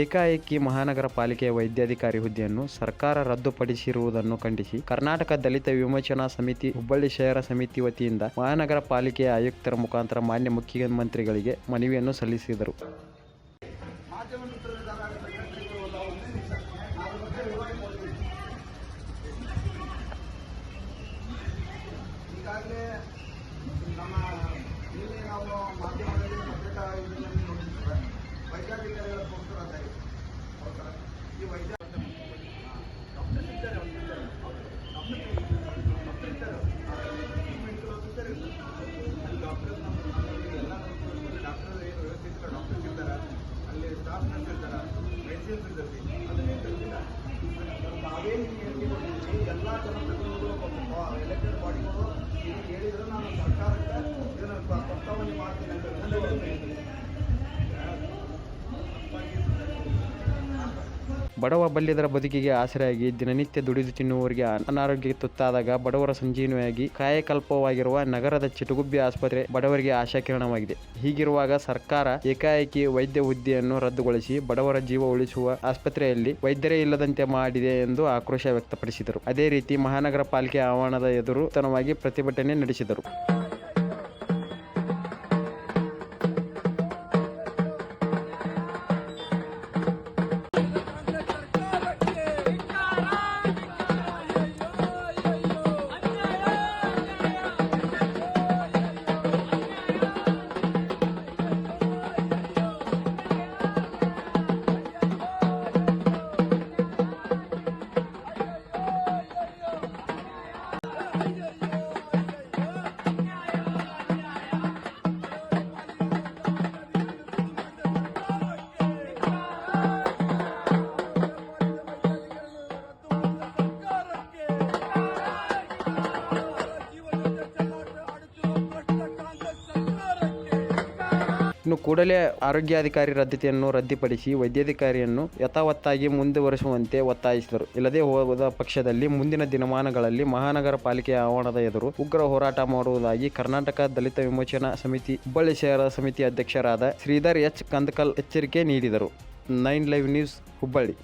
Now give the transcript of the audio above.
ಏಕಾಏಕಿ ಮಹಾನಗರ ಪಾಲಿಕೆಯ ವೈದ್ಯಾಧಿಕಾರಿ ಹುದ್ದೆಯನ್ನು ಸರ್ಕಾರ ರದ್ದುಪಡಿಸಿರುವುದನ್ನು ಖಂಡಿಸಿ ಕರ್ನಾಟಕ ದಲಿತ ವಿಮೋಚನಾ ಸಮಿತಿ, ಹುಬ್ಬಳ್ಳಿ ಶಹರ ಸಮಿತಿ ವತಿಯಿಂದ ಮಹಾನಗರ ಪಾಲಿಕೆಯ ಆಯುಕ್ತರ ಮುಖಾಂತರ ಮಾನ್ಯ ಮುಖ್ಯಮಂತ್ರಿಗಳಿಗೆ ಮನವಿಯನ್ನು ಸಲ್ಲಿಸಿದರು. ಸ್ಟಾಫ್ ನರ್ಸ್ ಇದ್ದಾರೆ ಮೆಡಿಸಿನ್ಸ್ ಇರ್ತೈತಿ ಅದನ್ನೇ ತಿಳಿದಿಲ್ಲ ನಾವೇನು ಹೇಳ್ತೀವಿ ಎಲ್ಲ ಜನಪ್ರತಿನಿಧಿಗಳು ಎಲೆಕ್ಟೆಡ್ ಬಾಡಿಗಳು ಇದು ಹೇಳಿದ್ರೆ ನಾನು ಸರ್ಕಾರಕ್ಕೆ ಬಡವ ಬಲ್ಲಿದರ ಬದುಕಿಗೆ ಆಸರೆಯಾಗಿ ದಿನನಿತ್ಯ ದುಡಿದು ತಿನ್ನುವವರಿಗೆ ಅನಾರೋಗ್ಯಕ್ಕೆ ತುತ್ತಾದಾಗ ಬಡವರ ಸಂಜೀವನಿಯಾಗಿ ಕಾಯಕಲ್ಪವಾಗಿರುವ ನಗರದ ಚಿಟುಗುಬ್ಬಿ ಆಸ್ಪತ್ರೆ ಬಡವರಿಗೆ ಆಶಾಕಿರಣವಾಗಿದೆ. ಹೀಗಿರುವಾಗ ಸರ್ಕಾರ ಏಕಾಏಕಿ ವೈದ್ಯ ಹುದ್ದೆಯನ್ನು ರದ್ದುಗೊಳಿಸಿ ಬಡವರ ಜೀವ ಉಳಿಸುವ ಆಸ್ಪತ್ರೆಯಲ್ಲಿ ವೈದ್ಯರೇ ಇಲ್ಲದಂತೆ ಮಾಡಿದೆ ಎಂದು ಆಕ್ರೋಶ ವ್ಯಕ್ತಪಡಿಸಿದರು. ಅದೇ ರೀತಿ ಮಹಾನಗರ ಪಾಲಿಕೆ ಆವರಣದ ಎದುರು ತನವಾಗಿ ಪ್ರತಿಭಟನೆ ನಡೆಸಿದರು. ಇನ್ನು ಕೂಡಲೇ ಆರೋಗ್ಯಾಧಿಕಾರಿ ರದ್ದತಿಯನ್ನು ರದ್ದುಪಡಿಸಿ ವೈದ್ಯಾಧಿಕಾರಿಯನ್ನು ಯಥಾವತ್ತಾಗಿ ಮುಂದುವರಿಸುವಂತೆ ಒತ್ತಾಯಿಸಿದರು. ಇಲ್ಲದೆ ಹೋದ ಪಕ್ಷದಲ್ಲಿ ಮುಂದಿನ ದಿನಮಾನಗಳಲ್ಲಿ ಮಹಾನಗರ ಪಾಲಿಕೆಯ ಆವರಣದ ಎದುರು ಉಗ್ರ ಹೋರಾಟ ಮಾಡುವುದಾಗಿ ಕರ್ನಾಟಕ ದಲಿತ ವಿಮೋಚನಾ ಸಮಿತಿ, ಹುಬ್ಬಳ್ಳಿ ಶಹರ ಸಮಿತಿ ಅಧ್ಯಕ್ಷರಾದ ಶ್ರೀಧರ್ ಎಚ್. ಕಂದಕಲ್ ಎಚ್ಚರಿಕೆ ನೀಡಿದರು. Nine live news, Hubballi.